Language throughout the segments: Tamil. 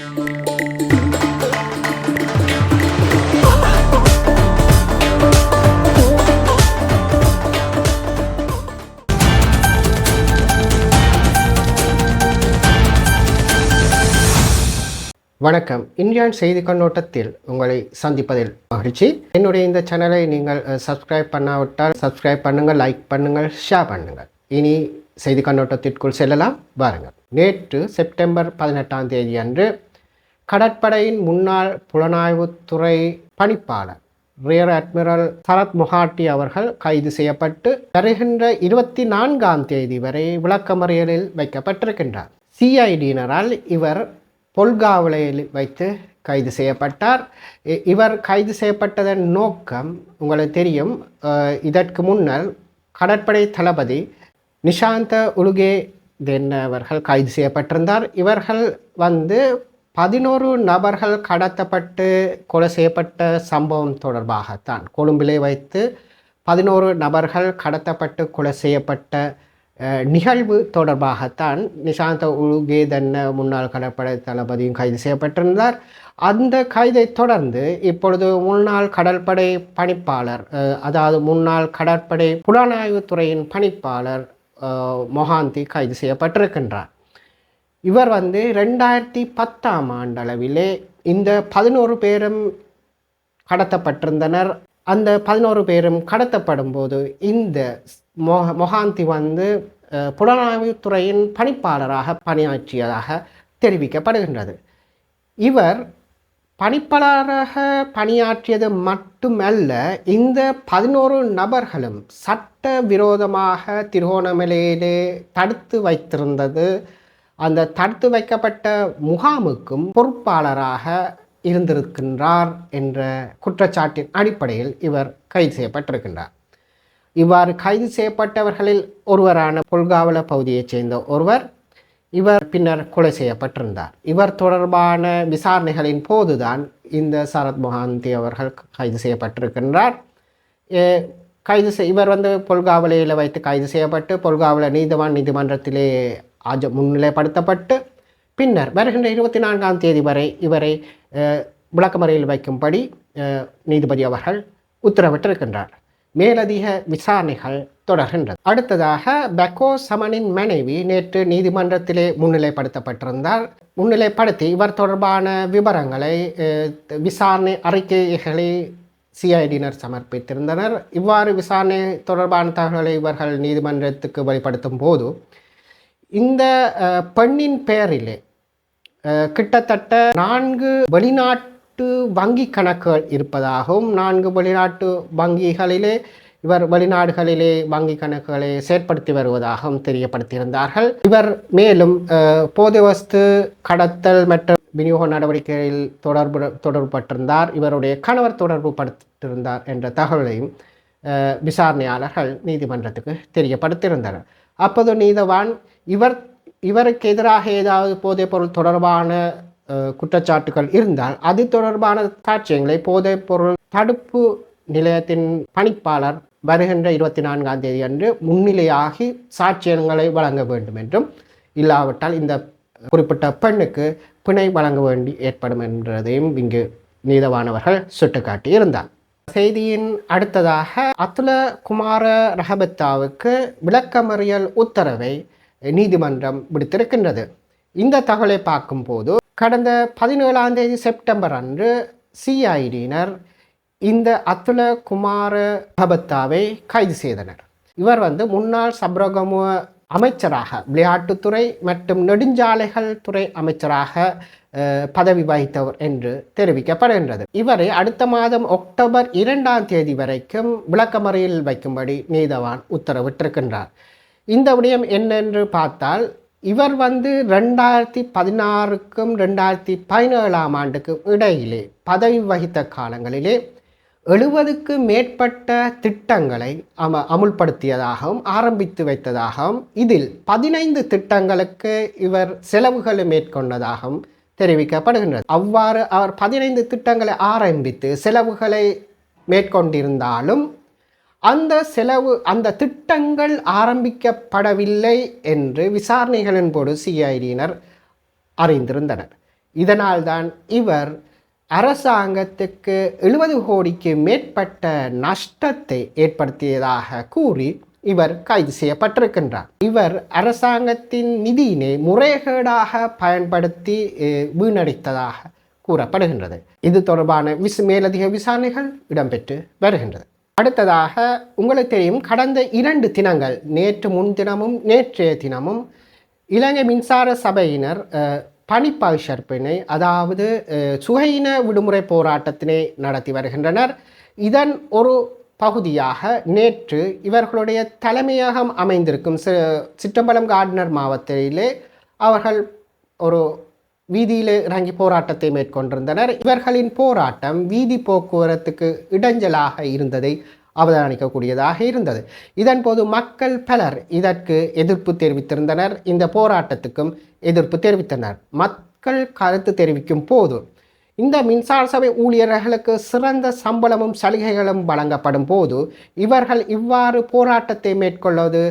வணக்கம். இந்தியான் செய்தி கண்ணோட்டத்தில் உங்களை சந்திப்பதில் மகிழ்ச்சி. என்னுடைய இந்த சேனலை நீங்கள் சப்ஸ்கிரைப் பண்ணாவிட்டால் சப்ஸ்கிரைப் பண்ணுங்கள் லைக் பண்ணுங்கள் ஷேர் பண்ணுங்கள். இனி செய்தி கண்ணோட்டத்திற்குள் செல்லலாம். வாருங்கள். நேற்று செப்டம்பர் பதினெட்டாம் தேதி அன்று கடற்படையின் முன்னாள் புலனாய்வுத்துறை பணிப்பாளர் ரியர் அட்மிரல் சரத் மொஹாட்டி அவர்கள் கைது செய்யப்பட்டு வருகின்ற இருபத்தி நான்காம் தேதி வரை விளக்கமறியலில் வைக்கப்பட்டிருக்கின்றார். சிஐடியினரால் இவர் பொல்காவலையில் வைத்து கைது செய்யப்பட்டார். இ- இவர் கைது செய்யப்பட்டதன் நோக்கம் உங்களுக்கு தெரியும். இதற்கு முன்னர் கடற்படை தளபதி நிஷாந்த உலுகே அவர்கள் கைது செய்யப்பட்டிருந்தார். இவர்கள் வந்து பதினோரு நபர்கள் கடத்தப்பட்டு கொலை செய்யப்பட்ட சம்பவம் தொடர்பாகத்தான் கொழும்பிலே வைத்து பதினோரு நபர்கள் கடத்தப்பட்டு கொலை செய்யப்பட்ட நிகழ்வு தொடர்பாகத்தான் நிஷாந்த உழுகேதன்ன முன்னாள் கடற்படை தளபதியும் கைது செய்யப்பட்டிருந்தார். அந்த கைதை தொடர்ந்து இப்பொழுது முன்னாள் கடற்படை பணிப்பாளர் அதாவது முன்னாள் கடற்படை புலனாய்வுத்துறையின் பணிப்பாளர் மொஹாந்தி கைது செய்யப்பட்டிருக்கின்றார். இவர் வந்து ரெண்டாயிரத்தி பத்தாம் ஆண்டளவிலே இந்த பதினோரு பேரும் கடத்தப்பட்டிருந்தனர். அந்த பதினோரு பேரும் கடத்தப்படும் போது இந்த மொஹ மொஹாந்தி வந்து புலனாய்வுத்துறையின் பணிப்பாளராக பணியாற்றியதாக தெரிவிக்கப்படுகின்றது. இவர் பணிப்பாளராக பணியாற்றியது மட்டுமல்ல இந்த பதினோரு நபர்களும் சட்ட விரோதமாக திருகோணமலையிலே தடுத்து வைத்திருந்தது. அந்த தடுத்து வைக்கப்பட்ட முகாமுக்கும் பொறுப்பாளராக இருந்திருக்கின்றார் என்ற குற்றச்சாட்டின் அடிப்படையில் இவர் கைது செய்யப்பட்டிருக்கின்றார். இவ்வாறு கைது செய்யப்பட்டவர்களில் ஒருவரான புல்காவல பகுதியைச் சேர்ந்த ஒருவர் இவர் பின்னர் கொலை செய்யப்பட்டிருந்தார். இவர் தொடர்பான விசாரணைகளின் போதுதான் இந்த சரத் மொஹாந்தி அவர்கள் கைது செய்யப்பட்டிருக்கின்றார். கைது செய் இவர் வந்து பொல்காவலையில் வைத்து கைது செய்யப்பட்டு பொல்காவல நீதிவான் நீதிமன்றத்திலே ஆஜ முன்னிலைப்படுத்தப்பட்டு பின்னர் வருகின்ற இருபத்தி நான்காம் தேதி வரை இவரை விளக்கமறையில் வைக்கும்படி நீதிபதி அவர்கள் உத்தரவிட்டிருக்கின்றார். மேலதிக விசாரணைகள் தொடர்கின்றது அடுத்ததாக பெக்கோ சமனின் மனைவி நேற்று நீதிமன்றத்திலே முன்னிலைப்படுத்தப்பட்டிருந்தார். முன்னிலைப்படுத்தி இவர் தொடர்பான விவரங்களை விசாரணை அறிக்கைகளை சிஐடியினர் சமர்ப்பித்திருந்தனர். இவ்வாறு விசாரணை தொடர்பான தகவல்களை இவர்கள் நீதிமன்றத்துக்கு வெளிப்படுத்தும் போது இந்த பெண்ணின் பெயரிலே கிட்டத்தட்ட நான்கு வெளிநாட்டு வங்கி கணக்குகள் இருப்பதாகவும் நான்கு வெளிநாட்டு வங்கிகளிலே இவர் வெளிநாடுகளிலே வங்கி கணக்குகளை செயற்படுத்தி வருவதாகவும் தெரியப்படுத்தியிருந்தார்கள். இவர் மேலும் போதைவஸ்து போதை வஸ்து கடத்தல் மற்றும் விநியோக நடவடிக்கைகளில் தொடர்பு தொடர்புபட்டிருந்தார். இவருடைய கணவர் தொடர்பு படுத்திருந்தார் என்ற தகவலையும் விசாரணையாளர்கள் நீதிமன்றத்துக்கு தெரியப்படுத்தியிருந்தனர். அப்போது நீதவான் இவர் இவருக்கு எதிராக ஏதாவது போதைப் பொருள் தொடர்பான குற்றச்சாட்டுகள் இருந்தால் அது தொடர்பான சாட்சியங்களை போதைப் பொருள் தடுப்பு நிலையத்தின் பணிப்பாளர் வருகின்ற இருபத்தி நான்காம் தேதி அன்று முன்னிலையாகி சாட்சியங்களை வழங்க வேண்டும் என்றும் இல்லாவிட்டால் இந்த குறிப்பிட்ட பெண்ணுக்கு பிணை வழங்க வேண்டி ஏற்படும் என்றதையும் இங்கு நீதவானவர்கள் சுட்டிக்காட்டி இருந்தார். செய்தியின் அடுத்ததாக அத்துல குமார ரஹபத்தாவுக்கு விளக்கமறியல் உத்தரவை நீதிமன்றம் விடுத்திருக்கின்றது. இந்த தகவலை பார்க்கும்போது கடந்த பதினேழாம் தேதி செப்டம்பர் அன்று சிஐடியினர் இந்த அத்துல குமார பபத்தாவை கைது செய்தனர். இவர் வந்து முன்னாள் சப்ரகமுவ அமைச்சராக விளையாட்டுத்துறை மற்றும் நெடுஞ்சாலைகள் துறை அமைச்சராக அஹ், பதவி வகித்தவர் என்று தெரிவிக்கப்படுகின்றது. இவரை அடுத்த மாதம் அக்டோபர் இரண்டாம் தேதி வரைக்கும் விளக்கமறையில் வைக்கும்படி நீதவான் உத்தரவிட்டிருக்கின்றார். இந்த விடயம் என்னென்று பார்த்தால் இவர் வந்து ரெண்டாயிரத்தி பதினாறுக்கும் ரெண்டாயிரத்தி பதினேழாம் ஆண்டுக்கும் இடையிலே பதவி வகித்த காலங்களிலே எழுபதுக்கு மேற்பட்ட திட்டங்களை அம அமுல்படுத்தியதாகவும் ஆரம்பித்து வைத்ததாகவும் இதில் பதினைந்து திட்டங்களுக்கு இவர் செலவுகளை மேற்கொண்டதாகவும் தெரிவிக்கப்படுகின்றது. அவ்வாறு அவர் பதினைந்து திட்டங்களை ஆரம்பித்து செலவுகளை மேற்கொண்டிருந்தாலும் அந்த செலவு அந்த திட்டங்கள் ஆரம்பிக்கப்படவில்லை என்று விசாரணைகளின் போது சிஐடியினர் அறிந்திருந்தனர். இதனால்தான் இவர் அரசாங்கத்துக்கு எழுபது கோடிக்கு மேற்பட்ட நஷ்டத்தை ஏற்படுத்தியதாக கூறி இவர் கைது செய்யப்பட்டிருக்கின்றார். இவர் அரசாங்கத்தின் நிதியினை முறைகேடாக பயன்படுத்தி வீணடித்ததாக கூறப்படுகின்றது. இது தொடர்பான விஸ் மேலதிக விசாரணைகள் இடம்பெற்று வருகின்றது. அடுத்ததாக உங்களுக்கு தெரியும் கடந்த இரண்டு தினங்கள் நேற்று முன்தினமும் நேற்றைய தினமும் இலங்கை மின்சார சபையினர் அஹ், அதாவது சுகையின விடுமுறை போராட்டத்தினை நடத்தி வருகின்றனர். இதன் ஒரு பகுதியாக நேற்று இவர்களுடைய தலைமையகம் அமைந்திருக்கும் சிற்றம்பலம் கார்டனர் மாவட்டத்திலே அவர்கள் ஒரு வீதியிலே இறங்கி போராட்டத்தை மேற்கொண்டிருந்தனர். இவர்களின் போராட்டம் வீதி போக்குவரத்துக்கு இடைஞ்சலாக இருந்ததை அவதானிக்கக்கூடியதாக இருந்தது. இதன்போது மக்கள் பலர் இதற்கு எதிர்ப்பு தெரிவித்திருந்தனர். இந்த போராட்டத்துக்கும் எதிர்ப்பு தெரிவித்தனர். மக்கள் கருத்து தெரிவிக்கும் போது இந்த மின்சார சபை ஊழியர்களுக்கு சிறந்த சம்பளமும் சலுகைகளும் வழங்கப்படும் போது இவர்கள் இவ்வாறு போராட்டத்தை மேற்கொள்வது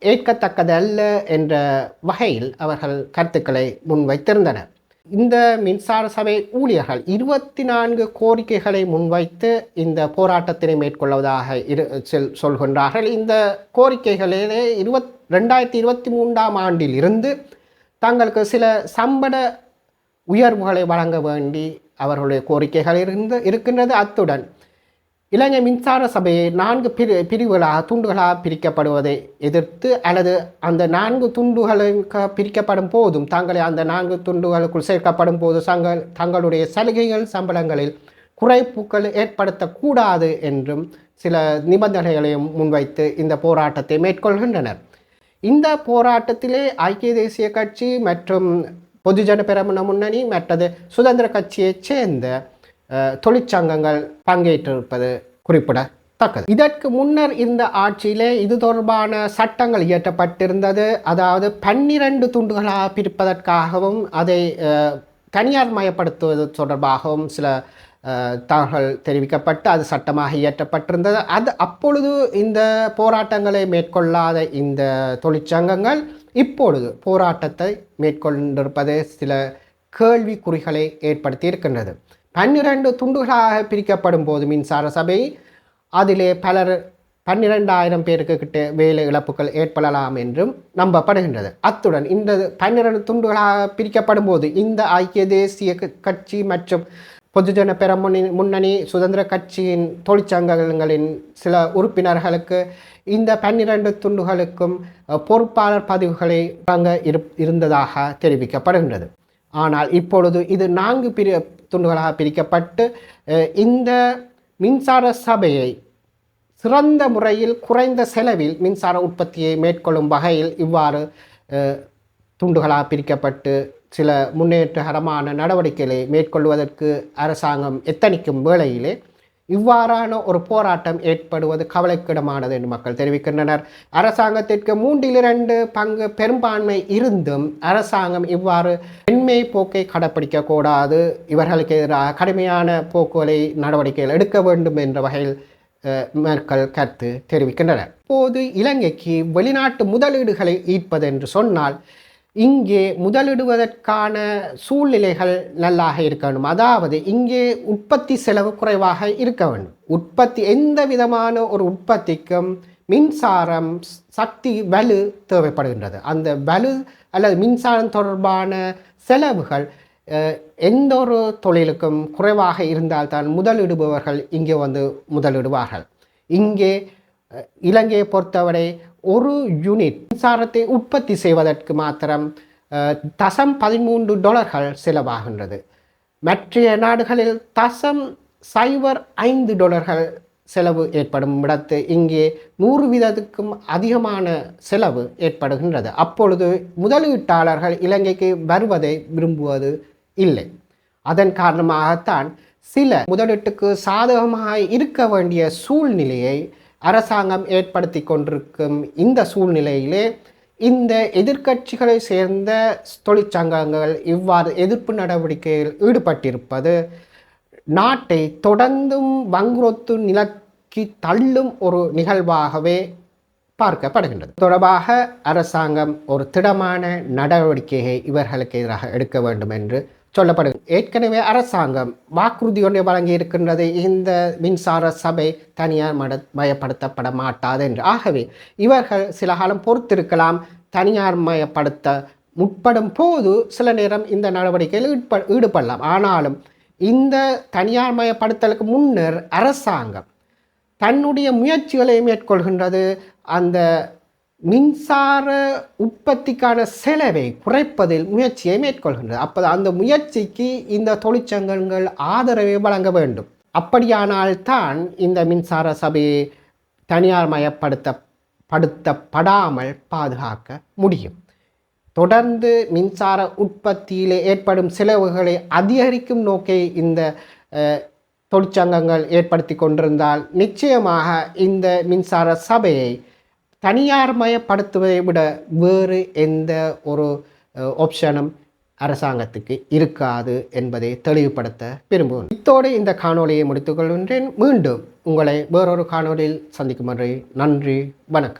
ஏற்கத்தக்கதல்ல என்ற வகையில் அவர்கள் கருத்துக்களை முன்வைத்திருந்தனர். இந்த மின்சார சபை ஊழியர்கள் இருபத்தி நான்கு கோரிக்கைகளை முன்வைத்து இந்த போராட்டத்தினை மேற்கொள்வதாக இரு செல் சொல்கின்றார்கள். இந்த கோரிக்கைகளிலே இருபத் ரெண்டாயிரத்தி இருபத்தி மூன்றாம் ஆண்டில் இருந்து தங்களுக்கு சில சம்பள உயர்வுகளை வழங்க வேண்டி அவர்களுடைய கோரிக்கைகள் இருந்து இருக்கின்றது. அத்துடன் இலங்கை மின்சார சபையை நான்கு பிரி பிரிவுகளாக துண்டுகளாக பிரிக்கப்படுவதை எதிர்த்து அல்லது அந்த நான்கு துண்டுகளுக்கு பிரிக்கப்படும் போதும் தங்களை அந்த நான்கு துண்டுகளுக்குள் சேர்க்கப்படும் போது தங்கள் தங்களுடைய சலுகைகள் சம்பளங்களில் குறைப்புகள் ஏற்படுத்தக்கூடாது என்றும் சில நிபந்தனைகளையும் முன்வைத்து இந்த போராட்டத்தை மேற்கொள்கின்றனர். இந்த போராட்டத்திலே ஐக்கிய தேசிய கட்சி மற்றும் பொதுஜன பெரமுன முன்னணி மற்றது சுதந்திர கட்சியைச் சேர்ந்த தொழிற்சங்கங்கள் பங்கேற்றிருப்பது குறிப்பிடத்தக்கது. இதற்கு முன்னர் இந்த ஆட்சியிலே இது தொடர்பான சட்டங்கள் இயற்றப்பட்டிருந்தது. அதாவது பன்னிரண்டு துண்டுகளாக பிரிப்பதற்காகவும் அதை தனியார் மயப்படுத்துவது தொடர்பாகவும் சில தகவல் தெரிவிக்கப்பட்டு அது சட்டமாக இயற்றப்பட்டிருந்தது. அது அப்பொழுது இந்த போராட்டங்களை மேற்கொள்ளாத இந்த தொழிற்சங்கங்கள் இப்பொழுது போராட்டத்தை மேற்கொண்டிருப்பது சில கேள்விக்குறிகளை ஏற்படுத்தி இருக்கின்றது பன்னிரண்டு துண்டுகளாக பிரிக்கப்படும் போது மின்சார சபை அதிலே பலர் பன்னிரெண்டாயிரம் பேருக்கு கிட்ட வேலை இழப்புகள் ஏற்படலாம் என்றும் நம்பப்படுகின்றது. அத்துடன் இந்த பன்னிரண்டு துண்டுகளாக பிரிக்கப்படும் போது இந்த ஐக்கிய தேசிய கட்சி மற்றும் பொதுஜன பெரமுனி முன்னணி சுதந்திர கட்சியின் தொழிற்சங்கங்களின் சில உறுப்பினர்களுக்கு இந்த பன்னிரண்டு துண்டுகளுக்கும் பொறுப்பாளர் பதிவுகளை வழங்க இரு இருந்ததாக தெரிவிக்கப்படுகின்றது. ஆனால் இப்பொழுது இது நான்கு பிரி துண்டுகளாக பிரிக்கப்பட்டு இந்த மின்சார சபையை சிறந்த முறையில் குறைந்த செலவில் மின்சார உற்பத்தியை மேற்கொள்ளும் வகையில் இவ்வாறு துண்டுகளாக பிரிக்கப்பட்டு சில முன்னேற்றகரமான நடவடிக்கைகளை மேற்கொள்வதற்கு அரசாங்கம் எத்தனிக்கும் வேளையிலே இவ்வாறான ஒரு போராட்டம் ஏற்படுவது கவலைக்கிடமானது என்று மக்கள் தெரிவிக்கின்றனர். அரசாங்கத்திற்கு மூன்றில் இரண்டு பங்கு பெரும்பான்மை இருந்தும் அரசாங்கம் இவ்வாறு பெண்மை போக்கை கடைப்பிடிக்க கூடாது. இவர்களுக்கு எதிராக கடுமையான போக்குகளை நடவடிக்கைகள் எடுக்க வேண்டும் என்ற வகையில் அஹ், மேற்கல் கருத்து தெரிவிக்கின்றனர். இப்போது இலங்கைக்கு வெளிநாட்டு முதலீடுகளை ஈர்ப்பது என்று சொன்னால் இங்கே முதலிடுவதற்கான சூழ்நிலைகள் நல்லாக இருக்க வேண்டும். அதாவது இங்கே உற்பத்தி செலவு குறைவாக இருக்க வேண்டும். உற்பத்தி எந்த விதமான ஒரு உற்பத்திக்கும் மின்சாரம் சக்தி வலு தேவைப்படுகின்றது. அந்த வலு அல்லது மின்சாரம் தொடர்பான செலவுகள் எந்த ஒரு தொழிலுக்கும் குறைவாக இருந்தால்தான் முதலிடுபவர்கள் இங்கே வந்து முதலிடுவார்கள். இங்கே இலங்கையை பொறுத்தவரை ஒரு யூனிட் மின்சாரத்தை உற்பத்தி செய்வதற்கு மாத்திரம் தசம் பதிமூன்று டாலர்கள் செலவாகின்றது. மற்ற நாடுகளில் தசம் சைபர் ஐந்து டாலர்கள் செலவு ஏற்படும் இடத்து இங்கே நூறு வீதத்துக்கும் அதிகமான செலவு ஏற்படுகின்றது. அப்பொழுது முதலீட்டாளர்கள் இலங்கைக்கு வருவதை விரும்புவது இல்லை. அதன் காரணமாகத்தான் சில முதலீட்டுக்கு சாதகமாக இருக்க வேண்டிய சூழ்நிலையை அரசாங்கம் ஏற்படுத்தி கொண்டிருக்கும் இந்த சூழ்நிலையிலே இந்த எதிர்க்கட்சிகளை சேர்ந்த தொழிற்சங்கங்கள் இவ்வாறு எதிர்ப்பு நடவடிக்கையில் ஈடுபட்டிருப்பது நாட்டை தொடர்ந்தும் வங்குரொத்து நிலக்கி தள்ளும் ஒரு நிகழ்வாகவே பார்க்கப்படுகின்றது. தொடர்பாக அரசாங்கம் ஒரு திடமான நடவடிக்கையை இவர்களுக்கு எதிராக எடுக்க வேண்டும் என்று சொல்லப்படுது. ஏற்கனவே அரசாங்கம் வாக்குறுதி ஒன்றை வழங்கி இருக்கின்றது. இந்த மின்சார சபை தனியார் மட மயப்படுத்தப்பட மாட்டாது என்று. ஆகவே இவர்கள் சில காலம் பொறுத்திருக்கலாம். தனியார் மயப்படுத்த முற்படும் போது சில நேரம் இந்த நடவடிக்கையில் ஈடுப ஈடுபடலாம். ஆனாலும் இந்த தனியார் மயப்படுத்தலுக்கு முன்னர் அரசாங்கம் தன்னுடைய முயற்சிகளை மேற்கொள்கின்றது. அந்த மின்சார உற்பத்திக்கான செலவை குறைப்பதில் முயற்சியை மேற்கொள்கின்றது அப்போ அந்த முயற்சிக்கு இந்த தொழிற்சங்கங்கள் ஆதரவை வழங்க வேண்டும். அப்படியானால்தான் இந்த மின்சார சபையை தனியார் மயப்படுத்த படுத்தப்படாமல் பாதுகாக்க முடியும். தொடர்ந்து மின்சார உற்பத்தியில் ஏற்படும் செலவுகளை அதிகரிக்கும் நோக்கை இந்த தொழிற்சங்கங்கள் ஏற்படுத்தி கொண்டிருந்தால் நிச்சயமாக இந்த மின்சார சபையை தனியார் மயப்படுத்துவதை விட வேறு எந்த ஒரு ஆப்ஷனும் அரசாங்கத்துக்கு இருக்காது என்பதை தெளிவுபடுத்த விரும்புகிறேன். இத்தோடு இந்த காணொளியை முடித்துக்கொள்கின்றேன் மீண்டும் உங்களை வேறொரு காணொளியில் சந்திக்கும் வரை நன்றி வணக்கம்.